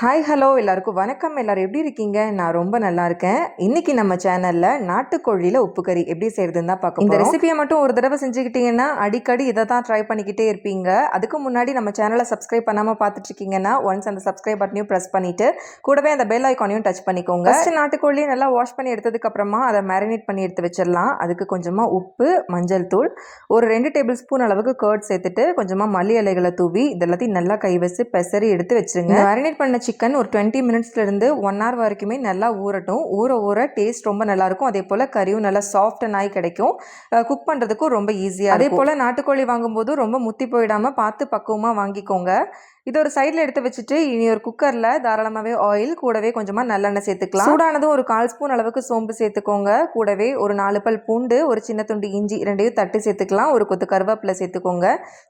Hi hello எல்லாருக்கும் வணக்கம். எல்லாரும் எப்படி இருக்கீங்க? நான் ரொம்ப நல்லா இருக்கேன். இன்னைக்கு நம்ம சேனல்ல நாட்டுக்கோழியில உப்பு கறி எப்படி செய்யறதுன்னு தான் பார்க்க இந்த ரெசிபியை மட்டும் ஒரு தடவை செஞ்சுக்கிட்டீங்கன்னா அடிக்கடி இதை தான் ட்ரை பண்ணிக்கிட்டே இருப்பீங்க. அதுக்கு முன்னாடி நம்ம சேனலை சப்ஸ்கிரைப் பண்ணாம பார்த்துட்டு இருக்கீங்கன்னா ஒன்ஸ் அந்த சப்ஸ்கிரைப் பட்டனையும் ப்ரெஸ் பண்ணிட்டு கூடவே அந்த பெல் ஐக்கானையும் டச் பண்ணிக்கோங்க. ஃபர்ஸ்ட் நாட்டுக்கோழியை நல்லா வாஷ் பண்ணி எடுத்ததுக்கு அப்புறமா அதை மேரினேட் பண்ணி எடுத்து வச்சிடலாம். அதுக்கு கொஞ்சமா உப்பு மஞ்சள் தூள் ஒரு ரெண்டு டேபிள் ஸ்பூன் அளவுக்கு கர்ட் சேர்த்துட்டு கொஞ்சமா மல்லி இலைகளை தூவி இதெல்லாத்தையும் நல்லா கை வச்சு பெசரி எடுத்து வச்சிருங்க. மேரினேட் பண்ண சிக்கன் ஒரு டுவெண்ட்டி மினிட்ஸ்லேருந்து ஒன் ஹவர் வரைக்குமே நல்லா ஊறட்டும். ஊற ஊற டேஸ்ட் ரொம்ப நல்லாயிருக்கும். அதே போல் கறியும் நல்லா சாஃப்ட் அண்ட் ஆகி கிடைக்கும். குக் பண்ணுறதுக்கும் ரொம்ப ஈஸியாக அதே போல் நாட்டுக்கோழி வாங்கும்போது ரொம்ப முத்தி போயிடாமல் பார்த்து பக்குவமாக வாங்கிக்கோங்க. இது ஒரு சைடில் எடுத்து வச்சுட்டு இனி ஒரு குக்கரில் தாராளமாகவே ஆயில் கூடவே கொஞ்சமாக நல்லெண்ணெய் சேர்த்துக்கலாம். சூடானதும் ஒரு கால் ஸ்பூன் அளவுக்கு சோம்பு சேர்த்துக்கோங்க. கூடவே ஒரு நாலு பல் பூண்டு ஒரு சின்ன துண்டு இஞ்சி ரெண்டையும் தட்டு சேர்த்துக்கலாம். ஒரு கொத்து கருவேப்பிலை சேர்த்துக்கோங்க.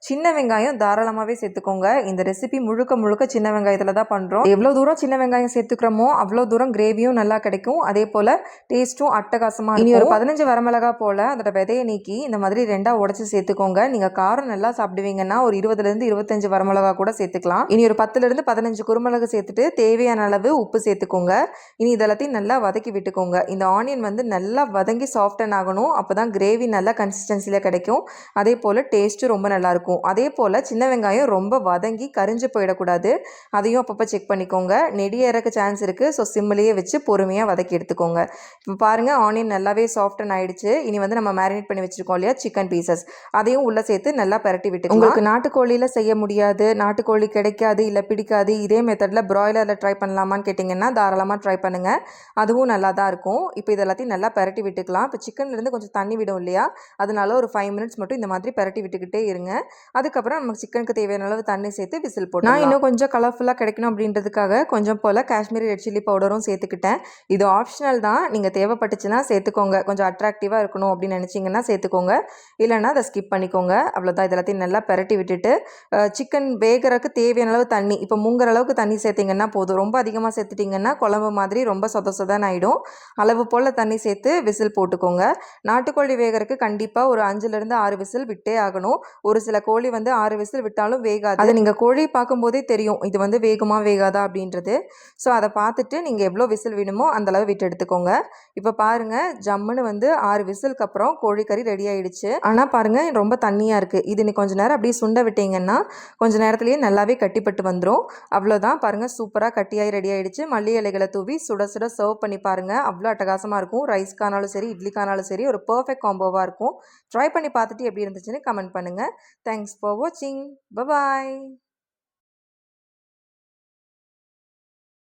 சின்ன வெங்காயம் தாராளமாகவே சேர்த்துக்கோங்க. இந்த ரெசிபி முழுக்க முழுக்க சின்ன வெங்காயத்தில் தான் பண்ணுறோம் எவ்வளோ தூரம் சின்ன வெங்காயம் சேர்த்துக்கிறோமோ அவ்வளோ தூரம் கிரேவியும் நல்லா கிடைக்கும். அதே போல் டேஸ்ட்டும் அட்டகாசமாக இனி ஒரு பதினஞ்சு வரமிளகா போல் அதோட விதையை நீக்கி இந்த மாதிரி ரெண்டாக உடச்சி சேர்த்துக்கோங்க. நீங்கள் காரம் நல்லா சாப்பிடுவீங்கன்னா ஒரு இருபதுலேருந்து இருபத்தஞ்சு வரமிளகா கூட சேர்த்துக்கலாம். இனி ஒரு பத்துலேருந்து பதினஞ்சு குருமிளகு சேர்த்துட்டு தேவையான அளவு உப்பு சேர்த்துக்கோங்க. இனி இதெல்லாத்தையும் நல்லா வதக்கி விட்டுக்கோங்க. இந்த ஆனியன் வந்து நல்லா வதங்கி சாஃப்டன் ஆகணும். அப்போ தான் கிரேவி நல்லா கன்சிஸ்டன்சியில் கிடைக்கும். அதே போல் டேஸ்ட்டும் ரொம்ப நல்லாயிருக்கும் அதே போல் சின்ன வெங்காயம் ரொம்ப வதங்கி கரிஞ்சு போயிடக்கூடாது. அதையும் அப்பப்போ செக் பண்ணிக்கோங்க. நெடிய இறக்க சான்ஸ் இருக்குது ஸோ சிம்மிலேயே வச்சு பொறுமையாக வதக்கி எடுத்துக்கோங்க. இப்போ பாருங்கள் ஆனியன் நல்லாவே சாஃப்டன் ஆயிடுச்சு. இனி வந்து நம்ம மேரினேட் பண்ணி வச்சுருக்கோம் இல்லையா சிக்கன் பீசஸ் அதையும் உள்ளே சேர்த்து நல்லா பரட்டி விட்டு உங்களுக்கு நாட்டுக்கோழியில் செய்ய முடியாது. நாட்டுக்கோழி கிடைக்காது இல்லை பிடிக்காது இதே மெத்தடில் ப்ராய்லரில் ட்ரை பண்ணலாமான்னு கேட்டிங்கன்னா தாராளமாக ட்ரை பண்ணுங்கள் அதுவும் நல்லா தான் இருக்கும். இப்போ இது எல்லாத்தையும் நல்லா பரட்டி விட்டுக்கலாம். இப்போ சிக்கன்லேருந்து கொஞ்சம் தண்ணி விடும் இல்லையா? அதனால ஒரு ஃபைவ் மினிட்ஸ் மட்டும் இந்த மாதிரி பரட்டி விட்டுக்கிட்டே இருங்க. அதுக்கப்புறம் நமக்கு சிக்கனுக்கு தேவையான அளவு தண்ணி சேர்த்து விசில் போட்டு நான் இன்னும் கொஞ்சம் கலர்ஃபுல்லாக கிடைக்கணும் அப்படின்றதுக்காக கொஞ்சம் போல் காஷ்மீரி ரெட் சில்லி பவுடரும் சேர்த்துக்கிட்டேன். இது ஆப்ஷனல் தான். நீங்கள் தேவைப்பட்டுச்சுன்னா சேர்த்துக்கோங்க. கொஞ்சம் அட்ராக்டிவாக இருக்கணும் அப்படின்னு நினச்சிங்கன்னா சேர்த்துக்கோங்க. இல்லைன்னா அதை ஸ்கிப் பண்ணிக்கோங்க. அவ்வளோதான் இதெல்லாத்தையும் நல்லா பரட்டி விட்டுட்டு சிக்கன் வேகிறதுக்கு தேவையான அளவு தண்ணி இப்போ மூங்குற அளவுக்கு தண்ணி சேர்த்திங்கன்னா போதும். ரொம்ப அதிகமாக சேர்த்துட்டிங்கன்னா குழம்பு மாதிரி ரொம்ப சொத சொதன்னு ஆகிடும் அளவு போல் தண்ணி சேர்த்து விசில் போட்டுக்கோங்க. நாட்டுக்கோழி வேகிறதுக்கு கண்டிப்பாக ஒரு அஞ்சுலேருந்து ஆறு விசில் விட்டே ஆகணும். ஒரு சில கோழி வந்து ஆறு விசில் விட்டாலும் வேகாது. அது நீங்கள் கோழி பார்க்கும்போதே தெரியும் இது வந்து வேகுமா வேகாதா அப்படின்றது. ஸோ அதை பார்த்துட்டு நீங்கள் எவ்வளோ விசில் வேணுமோ அந்தளவு விட்டு எடுத்துக்கோங்க. இப்போ பாருங்கள் ஜம்முன்னு வந்து ஆறு விசிலுக்கு அப்புறம் கோழிக்கறி ரெடி ஆகிடுச்சு ஆனால் பாருங்கள் ரொம்ப தண்ணியாக இருக்குது இது நீ கொஞ்சம் நேரம் அப்படியே சுண்ட விட்டீங்கன்னா கொஞ்சம் நேரத்துலேயே நல்லாவே கட்டிப்பட்டு வந்துடும் அவ்வளோதான் பாருங்கள் சூப்பராக கட்டியாகி ரெடி ஆகிடுச்சு மல்லி இலைகளை தூவி சுட சுட சர்வ் பண்ணி பாருங்கள் அவ்வளோ அட்டகாசமாக இருக்கும். ரைஸ்க்கானாலும் சரி இட்லிக்கானாலும் சரி ஒரு பர்ஃபெக்ட் காம்போவாக இருக்கும். ட்ரை பண்ணி பார்த்துட்டு எப்படி இருந்துச்சுன்னு கமெண்ட் பண்ணுங்கள் தேங்க்ஸ் ஃபார் வாட்சிங் பபாய்